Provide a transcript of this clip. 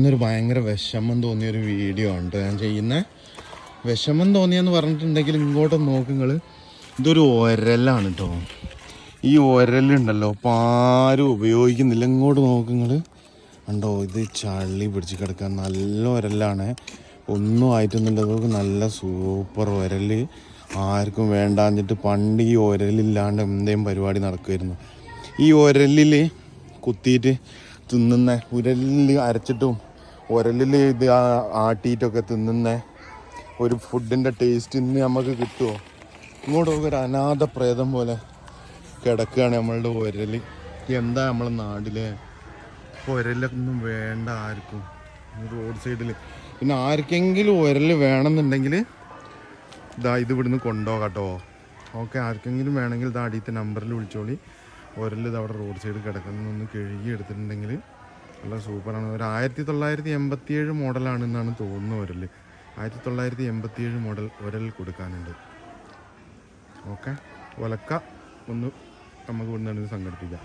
ഇന്നൊരു ഭയങ്കര വിഷമം തോന്നിയൊരു വീഡിയോ ഉണ്ട് ഞാൻ ചെയ്യുന്ന. വിഷമം തോന്നിയെന്ന് പറഞ്ഞിട്ടുണ്ടെങ്കിൽ ഇങ്ങോട്ട് നോക്കുങ്ങൾ ഇതൊരു ഒരലാണ് കേട്ടോ ഈ ഒരലുണ്ടല്ലോ അപ്പം ആരും ഉപയോഗിക്കുന്നില്ല. ഇങ്ങോട്ട് നോക്കുങ്ങൾ ഉണ്ടോ ഇത് ചള്ളി പിടിച്ച് കിടക്കാൻ നല്ല ഒരലാണ്. ഒന്നും ആയിട്ടൊന്നുമില്ല. നല്ല സൂപ്പർ ഒരൽ. ആർക്കും വേണ്ടാഞ്ഞിട്ട് പണ്ട് ഈ ഒരലില്ലാണ്ട് എന്തേലും പരിപാടി നടക്കുമായിരുന്നു ഈ ഒരലിൽ കുത്തിയിട്ട് തിന്നുന്ന ഉരലിൽ അരച്ചിട്ടും ഉരലിൽ ഇത് ആട്ടിയിട്ടൊക്കെ തിന്നുന്ന. ഒരു ഫുഡിന്റെ ടേസ്റ്റ് ഇന്ന് നമുക്ക് കിട്ടുമോ ഇങ്ങോട്ടൊക്കെ ഒരു അനാഥ പ്രേതം പോലെ കിടക്കുകയാണ് നമ്മളുടെ ഉരൽ എന്താ നമ്മളെ നാട്ടിലെ ഉരലൊന്നും വേണ്ട ആർക്കും. റോഡ് സൈഡിൽ പിന്നെ ആർക്കെങ്കിലും ഉരൽ വേണമെന്നുണ്ടെങ്കിൽ ഇതാ ഇത് ഇവിടുന്ന് കൊണ്ടുപോകാം ഓക്കെ ആർക്കെങ്കിലും വേണമെങ്കിൽ ഇതാ അടിയത്തെ നമ്പറിൽ വിളിച്ചോളി. ഉരൽ ഇത് അവിടെ റോഡ് സൈഡ് കിടക്കുന്നൊന്ന് കഴുകി എടുത്തിട്ടുണ്ടെങ്കിൽ നല്ല സൂപ്പറാണ്. ഒരു ആയിരത്തി തൊള്ളായിരത്തി എൺപത്തി ഏഴ് മോഡലാണ് എന്നാണ് തോന്നുന്നത് ഒരൽ ആയിരത്തി തൊള്ളായിരത്തി എൺപത്തി ഏഴ് മോഡൽ ഒരൽ കൊടുക്കാനുണ്ട്. ഓക്കെ? ഒലക്ക ഒന്ന് നമുക്ക് ഇവിടുന്ന് സംഘടിപ്പിക്കാം.